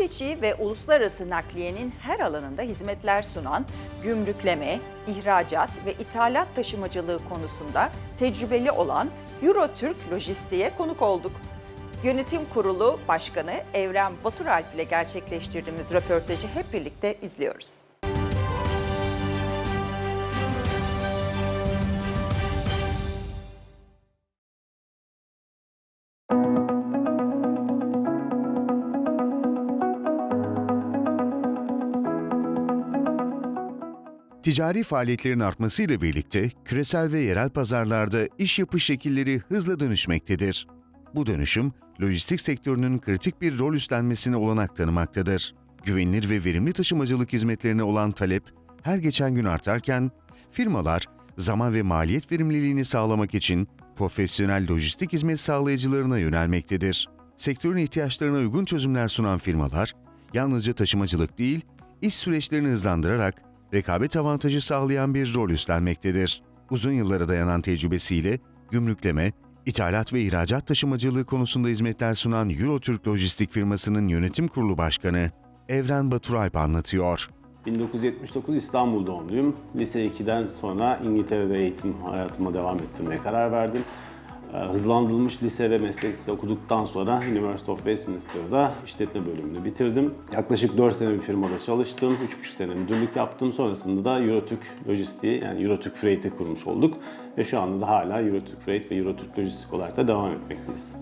Yurt içi ve uluslararası nakliyenin her alanında hizmetler sunan gümrükleme, ihracat ve ithalat taşımacılığı konusunda tecrübeli olan Eurotürk Lojistik'e konuk olduk. Yönetim Kurulu Başkanı Evren Baturalp ile gerçekleştirdiğimiz röportajı hep birlikte izliyoruz. Ticari faaliyetlerin artmasıyla birlikte küresel ve yerel pazarlarda iş yapış şekilleri hızla dönüşmektedir. Bu dönüşüm, lojistik sektörünün kritik bir rol üstlenmesine olanak tanımaktadır. Güvenilir ve verimli taşımacılık hizmetlerine olan talep her geçen gün artarken, firmalar zaman ve maliyet verimliliğini sağlamak için profesyonel lojistik hizmet sağlayıcılarına yönelmektedir. Sektörün ihtiyaçlarına uygun çözümler sunan firmalar, yalnızca taşımacılık değil, iş süreçlerini hızlandırarak rekabet avantajı sağlayan bir rol üstlenmektedir. Uzun yıllara dayanan tecrübesiyle gümrükleme, ithalat ve ihracat taşımacılığı konusunda hizmetler sunan Eurotürk Lojistik firmasının yönetim kurulu başkanı Evren Baturalp anlatıyor. 1979 İstanbul doğumluyum. Lise 2'den sonra İngiltere'de eğitim hayatıma devam ettirmeye karar verdim. Ee, Hızlandırılmış lise ve meslek lisesi okuduktan sonra University of Westminster'da işletme bölümünü bitirdim. Yaklaşık 4 sene bir firmada çalıştım. 3,5 sene müdürlük yaptım. Sonrasında da Eurotürk Lojistik'i yani Eurotürk Freight'i kurmuş olduk. Ve şu anda da hala Eurotürk Freight ve Eurotürk Lojistik olarak da devam etmekteyiz.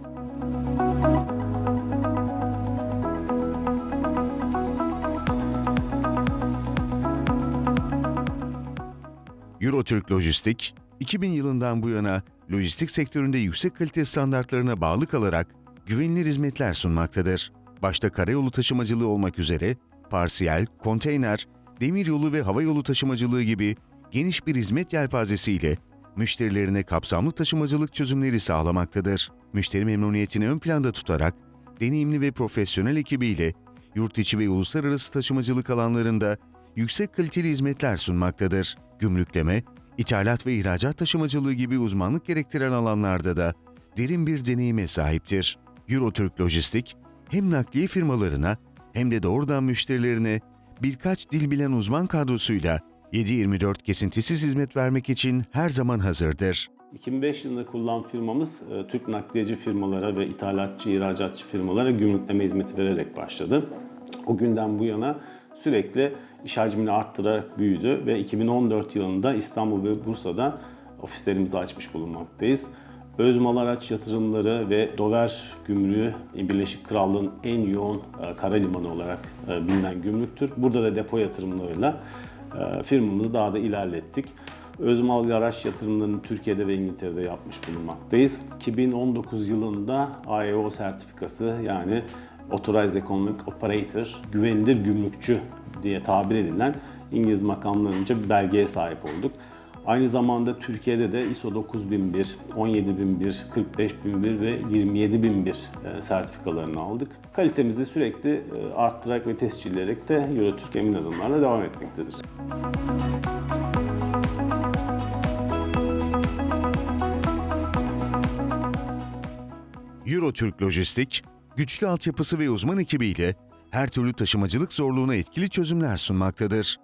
Eurotürk Lojistik, 2000 yılından bu yana lojistik sektöründe yüksek kalite standartlarına bağlı kalarak güvenilir hizmetler sunmaktadır. Başta karayolu taşımacılığı olmak üzere parsiyel, konteyner, demiryolu ve havayolu taşımacılığı gibi geniş bir hizmet yelpazesiyle müşterilerine kapsamlı taşımacılık çözümleri sağlamaktadır. Müşteri memnuniyetini ön planda tutarak deneyimli ve profesyonel ekibiyle yurt içi ve uluslararası taşımacılık alanlarında yüksek kaliteli hizmetler sunmaktadır. Gümrükleme, ithalat ve ihracat taşımacılığı gibi uzmanlık gerektiren alanlarda da derin bir deneyime sahiptir. Eurotürk Lojistik, hem nakliye firmalarına hem de doğrudan müşterilerine birkaç dil bilen uzman kadrosuyla 7-24 kesintisiz hizmet vermek için her zaman hazırdır. 2005 yılında kurulan firmamız e, Türk nakliyeci firmalara ve ithalatçı, ihracatçı firmalara gümrükleme hizmeti vererek başladı. O günden bu yana sürekli iş hacmini arttırarak büyüdü ve 2014 yılında İstanbul ve Bursa'da ofislerimizi açmış bulunmaktayız. Özmal araç yatırımları ve Dover Gümrüğü Birleşik Krallığın en yoğun e, kara limanı olarak e, bilinen gümrüktür. Burada da depo yatırımlarıyla e, firmamızı daha da ilerlettik. Özmal araç yatırımlarını Türkiye'de ve İngiltere'de yapmış bulunmaktayız. 2019 yılında IEO sertifikası yani Authorized Economic Operator, güvenilir gümrükçü diye tabir edilen İngiliz makamlarınca bir belgeye sahip olduk. Aynı zamanda Türkiye'de de ISO 9001, 17001, 45001 ve 27001 e, sertifikalarını aldık. Kalitemizi sürekli e, arttırarak ve tescilleyerek de Eurotürk emin adımlarla devam etmektedir. Eurotürk Lojistik, güçlü altyapısı ve uzman ekibiyle her türlü taşımacılık zorluğuna etkili çözümler sunmaktadır.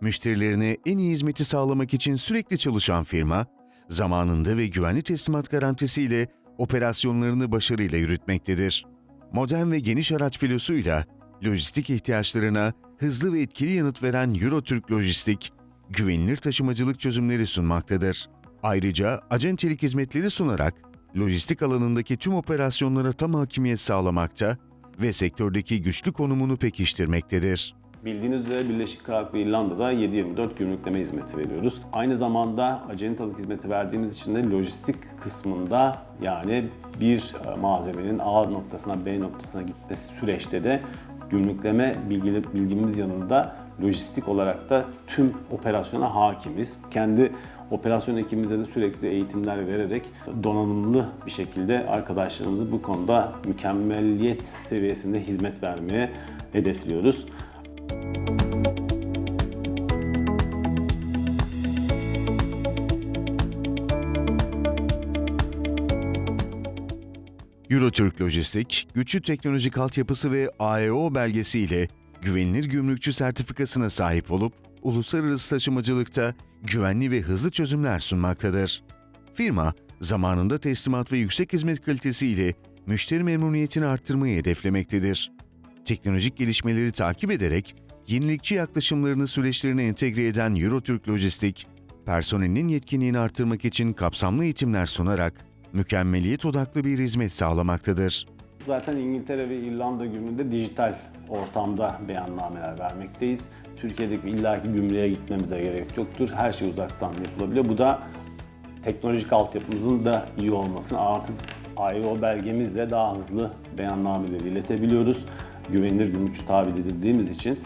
Müşterilerine en iyi hizmeti sağlamak için sürekli çalışan firma, zamanında ve güvenli teslimat garantisiyle operasyonlarını başarıyla yürütmektedir. Modern ve geniş araç filosuyla lojistik ihtiyaçlarına hızlı ve etkili yanıt veren Eurotürk Lojistik, güvenilir taşımacılık çözümleri sunmaktadır. Ayrıca acentelik hizmetleri sunarak lojistik alanındaki tüm operasyonlara tam hakimiyet sağlamakta ve sektördeki güçlü konumunu pekiştirmektedir. Bildiğiniz üzere Birleşik Krallık ve İrlanda'da 7-24 gümrükleme hizmeti veriyoruz. Aynı zamanda acentalık hizmeti verdiğimiz için de lojistik kısmında yani bir e, malzemenin A noktasına B noktasına gitmesi süreçte de gümrükleme bilgi- bilgimiz yanında lojistik olarak da tüm operasyona hakimiz. Kendi operasyon ekibimize de sürekli eğitimler vererek donanımlı bir şekilde arkadaşlarımızı bu konuda mükemmeliyet seviyesinde hizmet vermeye hedefliyoruz. Eurotürk Lojistik, güçlü teknolojik altyapısı ve AEO belgesi ile güvenilir gümrükçü sertifikasına sahip olup uluslararası taşımacılıkta güvenli ve hızlı çözümler sunmaktadır. Firma, zamanında teslimat ve yüksek hizmet kalitesi ile müşteri memnuniyetini arttırmayı hedeflemektedir. Teknolojik gelişmeleri takip ederek yenilikçi yaklaşımlarını süreçlerine entegre eden Eurotürk Lojistik, personelinin yetkinliğini arttırmak için kapsamlı eğitimler sunarak mükemmeliyet odaklı bir hizmet sağlamaktadır. Zaten İngiltere ve İrlanda gümrüğünde dijital ortamda beyannameler vermekteyiz. Türkiye'deki illaki gümrüğe gitmemize gerek yoktur. Her şey uzaktan yapılabiliyor. Bu da teknolojik altyapımızın da iyi olmasını artı IO belgemizle daha hızlı beyannameleri iletebiliyoruz. Güvenilir gümrükçü tabir edildiğimiz için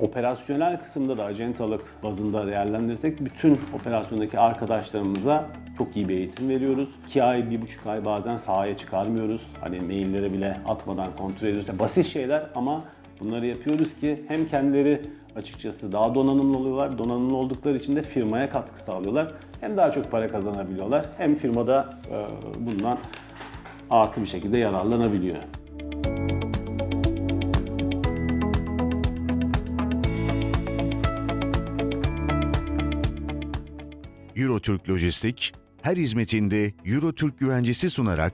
operasyonel kısımda da acentalık bazında değerlendirirsek bütün operasyondaki arkadaşlarımıza çok iyi bir eğitim veriyoruz. 2 ay, bir buçuk ay bazen sahaya çıkarmıyoruz. Hani mailleri bile atmadan kontrol ediyoruz. Yani basit şeyler ama bunları yapıyoruz ki hem kendileri açıkçası daha donanımlı oluyorlar. Donanımlı oldukları için de firmaya katkı sağlıyorlar. Hem daha çok para kazanabiliyorlar hem firmada e, bundan artı bir şekilde yararlanabiliyor. Eurotürk Lojistik, her hizmetinde Eurotürk güvencesi sunarak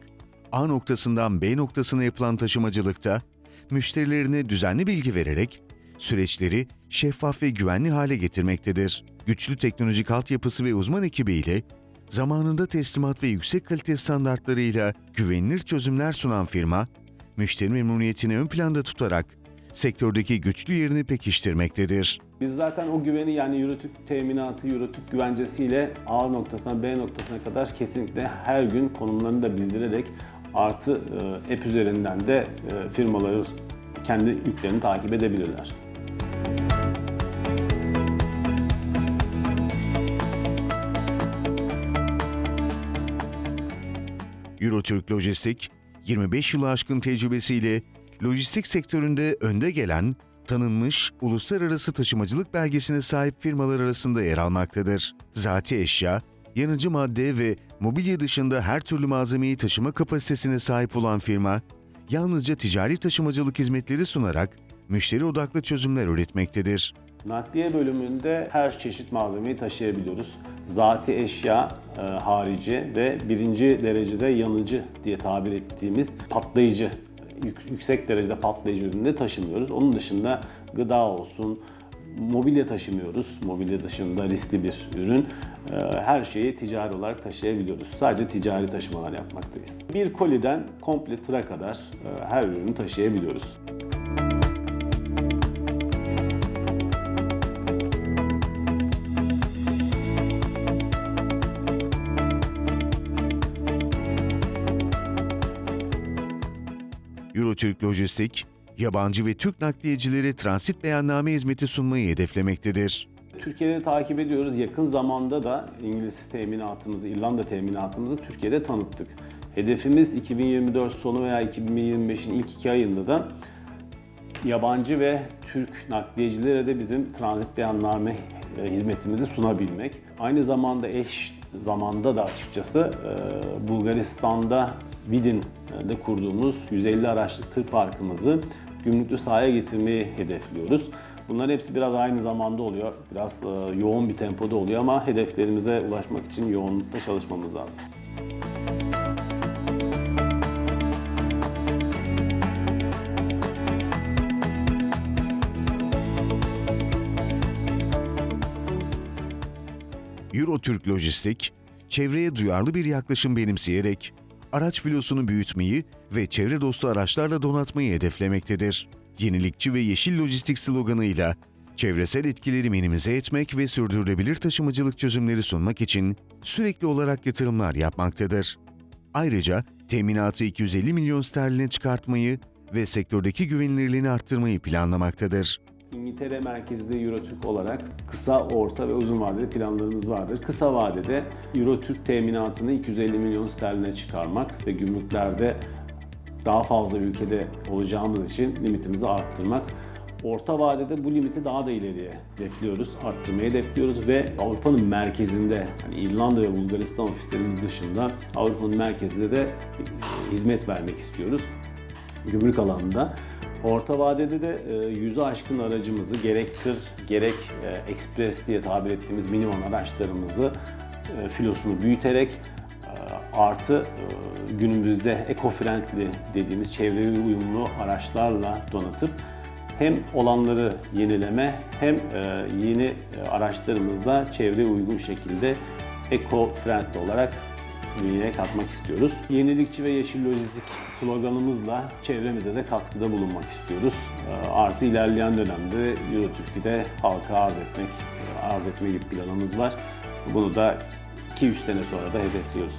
A noktasından B noktasına yapılan taşımacılıkta müşterilerine düzenli bilgi vererek süreçleri şeffaf ve güvenli hale getirmektedir. Güçlü teknolojik altyapısı ve uzman ekibiyle zamanında teslimat ve yüksek kalite standartlarıyla güvenilir çözümler sunan firma, müşteri memnuniyetini ön planda tutarak sektördeki güçlü yerini pekiştirmektedir. Biz zaten o güveni yani Eurotürk teminatı, Eurotürk güvencesiyle A noktasından B noktasına kadar kesinlikle her gün konumlarını da bildirerek artı e, app üzerinden de e, firmaları kendi yüklerini takip edebilirler. Eurotürk Lojistik, 25 yılı aşkın tecrübesiyle lojistik sektöründe önde gelen, tanınmış uluslararası taşımacılık belgesine sahip firmalar arasında yer almaktadır. Zati eşya, yanıcı madde ve mobilya dışında her türlü malzemeyi taşıma kapasitesine sahip olan firma, yalnızca ticari taşımacılık hizmetleri sunarak müşteri odaklı çözümler üretmektedir. Nakliye bölümünde her çeşit malzemeyi taşıyabiliyoruz. Zati eşya e, harici ve birinci derecede yanıcı diye tabir ettiğimiz patlayıcı, yük- yüksek derecede patlayıcı ürünü taşımıyoruz. Onun dışında gıda olsun, mobilya taşımıyoruz. Mobilya dışında riskli bir ürün. E, Her şeyi ticari olarak taşıyabiliyoruz. Sadece ticari taşımalar yapmaktayız. Bir koliden komple tıra kadar e, her ürünü taşıyabiliyoruz. Eurotürk Lojistik, yabancı ve Türk nakliyecilere transit beyanname hizmeti sunmayı hedeflemektedir. Türkiye'de takip ediyoruz. Yakın zamanda da İngiliz teminatımızı, İrlanda teminatımızı Türkiye'de tanıttık. Hedefimiz 2024 sonu veya 2025'in ilk iki ayında da yabancı ve Türk nakliyecilere de bizim transit beyanname e, hizmetimizi sunabilmek. Aynı zamanda eş zamanda da açıkçası e, Bulgaristan'da Vidin'de kurduğumuz 150 araçlı tır parkımızı gümrüklü sahaya getirmeyi hedefliyoruz. Bunların hepsi biraz aynı zamanda oluyor. Biraz e, yoğun bir tempoda oluyor ama hedeflerimize ulaşmak için yoğunlukta çalışmamız lazım. Eurotürk Lojistik, çevreye duyarlı bir yaklaşım benimseyerek araç filosunu büyütmeyi ve çevre dostu araçlarla donatmayı hedeflemektedir. Yenilikçi ve yeşil lojistik sloganıyla çevresel etkileri minimize etmek ve sürdürülebilir taşımacılık çözümleri sunmak için sürekli olarak yatırımlar yapmaktadır. Ayrıca teminatı 250 milyon sterline çıkartmayı ve sektördeki güvenilirliğini arttırmayı planlamaktadır. İngiltere merkezli Eurotürk olarak kısa, orta ve uzun vadeli planlarımız vardır. Kısa vadede Eurotürk teminatını 250 milyon sterline çıkarmak ve gümrüklerde daha fazla ülkede olacağımız için limitimizi arttırmak. Orta vadede bu limiti daha da ileriye hedefliyoruz, arttırmayı hedefliyoruz ve Avrupa'nın merkezinde, hani İrlanda ve Bulgaristan ofislerimiz dışında Avrupa'nın merkezinde de hizmet vermek istiyoruz gümrük alanında. Orta vadede de e, yüzü aşkın aracımızı gerek tır gerek e, ekspres diye tabir ettiğimiz minimum araçlarımızı e, filosunu büyüterek artı günümüzde eco-friendly dediğimiz çevreye uyumlu araçlarla donatıp hem olanları yenileme hem yeni araçlarımızda çevreye uygun şekilde eco-friendly olarak bünyeye katmak istiyoruz. Yenilikçi ve yeşil lojistik sloganımızla çevremize de katkıda bulunmak istiyoruz. E, Artı ilerleyen dönemde Eurotürk'ü halka arz etmek, arz etme gibi planımız var. Bunu da 2-3 sene sonra da hedefliyoruz.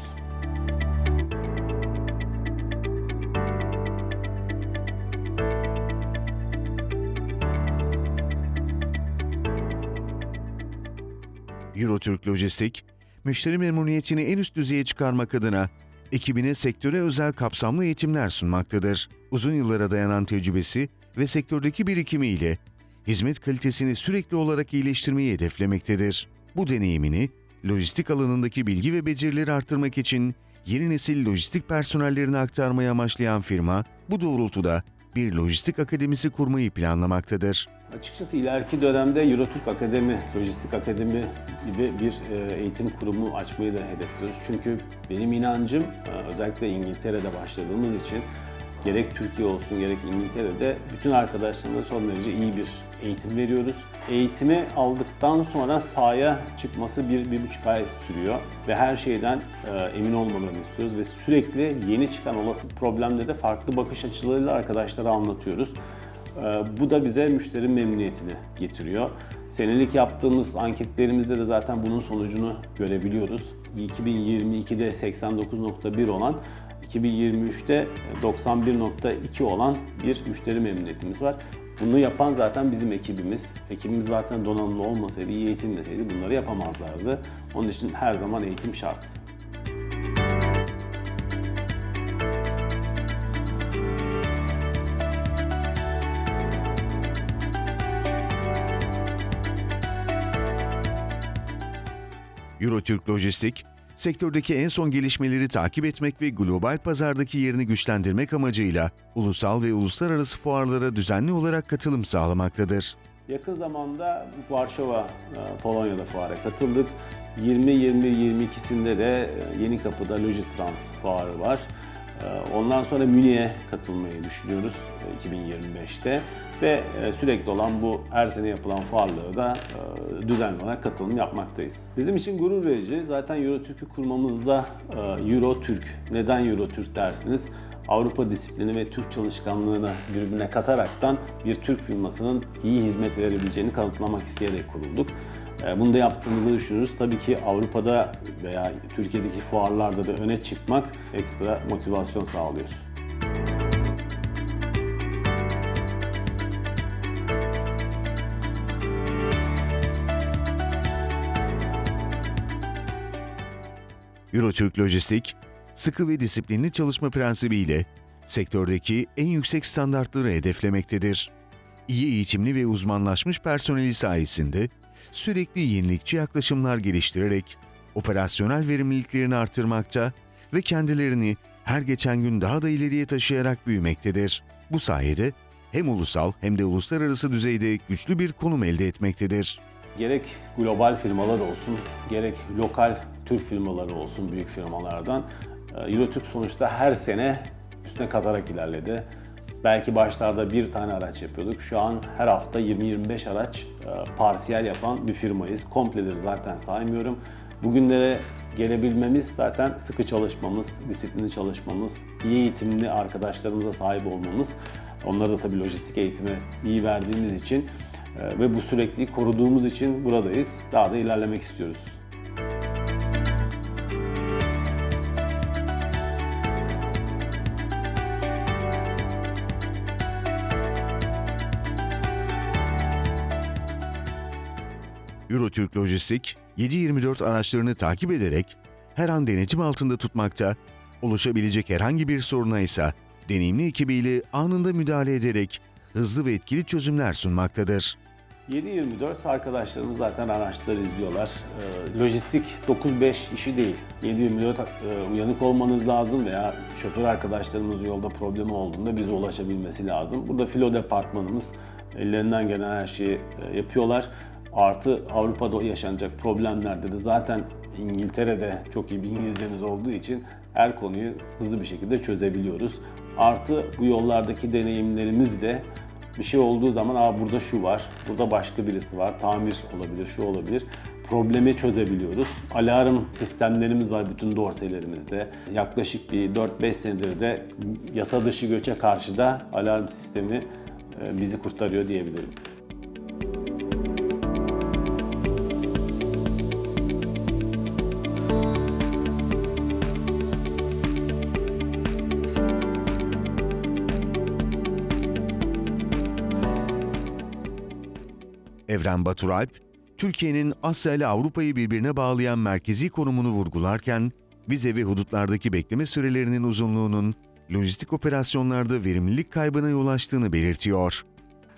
Eurotürk Lojistik, müşteri memnuniyetini en üst düzeye çıkarmak adına ekibine sektöre özel kapsamlı eğitimler sunmaktadır. Uzun yıllara dayanan tecrübesi ve sektördeki birikimiyle hizmet kalitesini sürekli olarak iyileştirmeyi hedeflemektedir. Bu deneyimini lojistik alanındaki bilgi ve becerileri arttırmak için yeni nesil lojistik personellerine aktarmayı amaçlayan firma bu doğrultuda bir lojistik akademisi kurmayı planlamaktadır. Açıkçası ileriki dönemde Eurotürk Akademi, Lojistik Akademi gibi bir e, eğitim kurumu açmayı da hedefliyoruz. Çünkü benim inancım e, özellikle İngiltere'de başladığımız için gerek Türkiye olsun gerek İngiltere'de bütün arkadaşlarımıza son derece iyi bir eğitim veriyoruz. Eğitimi aldıktan sonra sahaya çıkması bir, bir buçuk ay sürüyor ve her şeyden e, emin olmalarını istiyoruz ve sürekli yeni çıkan olası problemde de farklı bakış açılarıyla arkadaşlara anlatıyoruz. Ee, Bu da bize müşteri memnuniyetini getiriyor. Senelik yaptığımız anketlerimizde de zaten bunun sonucunu görebiliyoruz. 2022'de 89.1 olan, 2023'te 91.2 olan bir müşteri memnuniyetimiz var. Bunu yapan zaten bizim ekibimiz. Ekibimiz zaten donanımlı olmasaydı, iyi eğitilmeseydi bunları yapamazlardı. Onun için her zaman eğitim şart. Eurotürk Lojistik, sektördeki en son gelişmeleri takip etmek ve global pazardaki yerini güçlendirmek amacıyla ulusal ve uluslararası fuarlara düzenli olarak katılım sağlamaktadır. Yakın zamanda Varşova, e, Polonya'da fuara katıldık. 20-21-22'sinde de e, Yeni Kapı'da Logitrans fuarı var. E, Ondan sonra Münih'e katılmayı düşünüyoruz e, 2025'te ve e, sürekli olan bu her sene yapılan fuarlara da e, düzenli olarak katılım yapmaktayız. Bizim için gurur verici. Zaten Eurotürk'ü kurmamızda e, Eurotürk, neden Eurotürk dersiniz? Avrupa disiplini ve Türk çalışkanlığını birbirine kataraktan bir Türk firmasının iyi hizmet verebileceğini kanıtlamak isteyerek kurulduk. E, Bunu da yaptığımızı düşünürüz. Tabii ki Avrupa'da veya Türkiye'deki fuarlarda da öne çıkmak ekstra motivasyon sağlıyor. Eurotürk Lojistik, sıkı ve disiplinli çalışma prensibiyle sektördeki en yüksek standartları hedeflemektedir. İyi eğitimli ve uzmanlaşmış personeli sayesinde sürekli yenilikçi yaklaşımlar geliştirerek operasyonel verimliliklerini artırmakta ve kendilerini her geçen gün daha da ileriye taşıyarak büyümektedir. Bu sayede hem ulusal hem de uluslararası düzeyde güçlü bir konum elde etmektedir. Gerek global firmalar olsun, gerek lokal Türk firmaları olsun büyük firmalardan e, Eurotürk sonuçta her sene üstüne katarak ilerledi. Belki başlarda bir tane araç yapıyorduk. Şu an her hafta 20-25 araç e, parsiyel yapan bir firmayız. Kompleleri zaten saymıyorum. Bugünlere gelebilmemiz zaten sıkı çalışmamız, disiplinli çalışmamız, iyi eğitimli arkadaşlarımıza sahip olmamız. Onlara da tabii lojistik eğitimi iyi verdiğimiz için e, ve bu sürekli koruduğumuz için buradayız. Daha da ilerlemek istiyoruz. Eurotürk Lojistik, 7/24 araçlarını takip ederek her an denetim altında tutmakta, oluşabilecek herhangi bir soruna ise deneyimli ekibiyle anında müdahale ederek hızlı ve etkili çözümler sunmaktadır. 7-24 arkadaşlarımız zaten araçları izliyorlar. Ee, Lojistik 9-5 işi değil. 7-24 e, uyanık olmanız lazım veya şoför arkadaşlarımız yolda problemi olduğunda bize ulaşabilmesi lazım. Burada filo departmanımız ellerinden gelen her şeyi e, yapıyorlar. Artı Avrupa'da yaşanacak problemlerde de zaten İngiltere'de çok iyi bir İngilizcemiz olduğu için her konuyu hızlı bir şekilde çözebiliyoruz. Artı bu yollardaki deneyimlerimiz de bir şey olduğu zaman Aa, burada şu var, burada başka birisi var, tamir olabilir, şu olabilir. Problemi çözebiliyoruz. Alarm sistemlerimiz var bütün dorselerimizde. Yaklaşık bir 4-5 senedir de yasa dışı göçe karşı da alarm sistemi e, bizi kurtarıyor diyebilirim. Evren Baturalp, Türkiye'nin Asya ile Avrupa'yı birbirine bağlayan merkezi konumunu vurgularken, vize ve hudutlardaki bekleme sürelerinin uzunluğunun lojistik operasyonlarda verimlilik kaybına yol açtığını belirtiyor.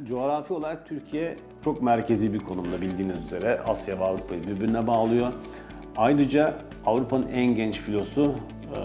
Coğrafi olarak Türkiye çok merkezi bir konumda bildiğiniz üzere Asya ve Avrupa'yı birbirine bağlıyor. Ayrıca Avrupa'nın en genç filosu e,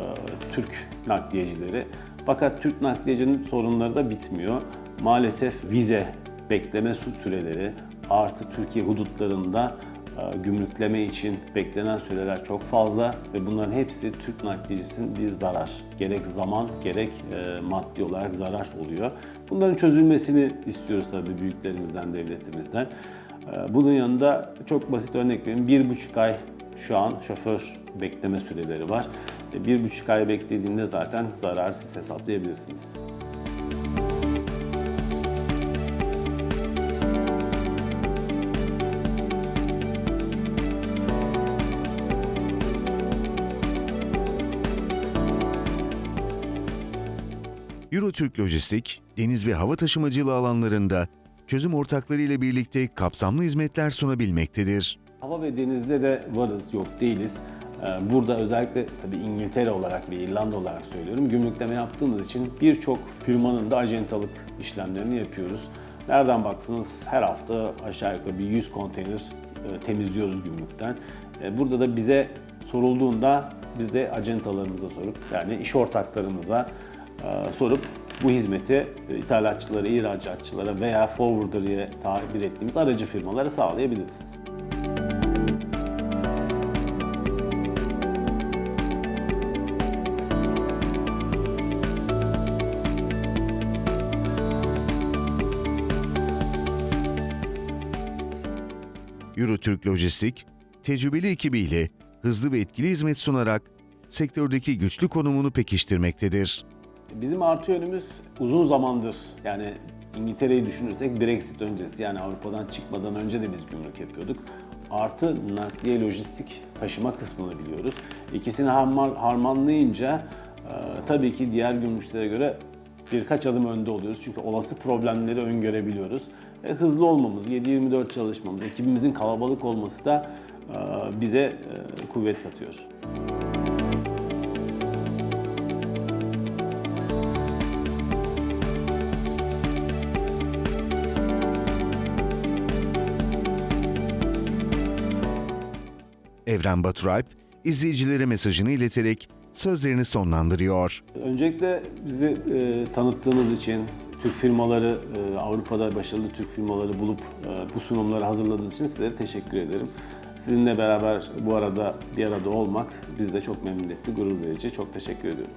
Türk nakliyecileri. Fakat Türk nakliyecinin sorunları da bitmiyor. Maalesef vize bekleme sü- süreleri artı Türkiye hudutlarında e, gümrükleme için beklenen süreler çok fazla ve bunların hepsi Türk nakliyecisinin bir zarar. Gerek zaman gerek e, maddi olarak zarar oluyor. Bunların çözülmesini istiyoruz tabii büyüklerimizden, devletimizden. E, Bunun yanında çok basit örnek vereyim. Bir buçuk ay şu an şoför bekleme süreleri var. Bir buçuk ay beklediğinde zaten zararı siz hesaplayabilirsiniz. Eurotürk Lojistik, deniz ve hava taşımacılığı alanlarında çözüm ortakları ile birlikte kapsamlı hizmetler sunabilmektedir. Hava ve denizde de varız, yok değiliz. Ee, Burada özellikle tabii İngiltere olarak ve İrlanda olarak söylüyorum. Gümrükleme yaptığımız için birçok firmanın da acentalık işlemlerini yapıyoruz. Nereden baksanız her hafta aşağı yukarı bir 100 konteyner e, temizliyoruz gümrükten. E, Burada da bize sorulduğunda biz de acentalarımıza sorup yani iş ortaklarımıza sorup bu hizmeti e, ithalatçılara, ihracatçılara veya forwarder diye tabir ettiğimiz aracı firmalara sağlayabiliriz. Eurotürk Lojistik, tecrübeli ekibiyle hızlı ve etkili hizmet sunarak sektördeki güçlü konumunu pekiştirmektedir. Bizim artı yönümüz uzun zamandır yani İngiltere'yi düşünürsek Brexit öncesi yani Avrupa'dan çıkmadan önce de biz gümrük yapıyorduk. Artı nakliye lojistik taşıma kısmını biliyoruz. İkisini harman, harmanlayınca e, tabii ki diğer gümrükçülere göre birkaç adım önde oluyoruz. Çünkü olası problemleri öngörebiliyoruz. Ve hızlı olmamız, 7-24 çalışmamız, ekibimizin kalabalık olması da e, bize e, kuvvet katıyor. Evren Baturalp, izleyicilere mesajını ileterek sözlerini sonlandırıyor. Öncelikle bizi e, tanıttığınız için, Türk firmaları, e, Avrupa'da başarılı Türk firmaları bulup e, bu sunumları hazırladığınız için sizlere teşekkür ederim. Sizinle beraber bu arada bir arada olmak bizi de çok memnun etti, gurur verici. Çok teşekkür ediyorum.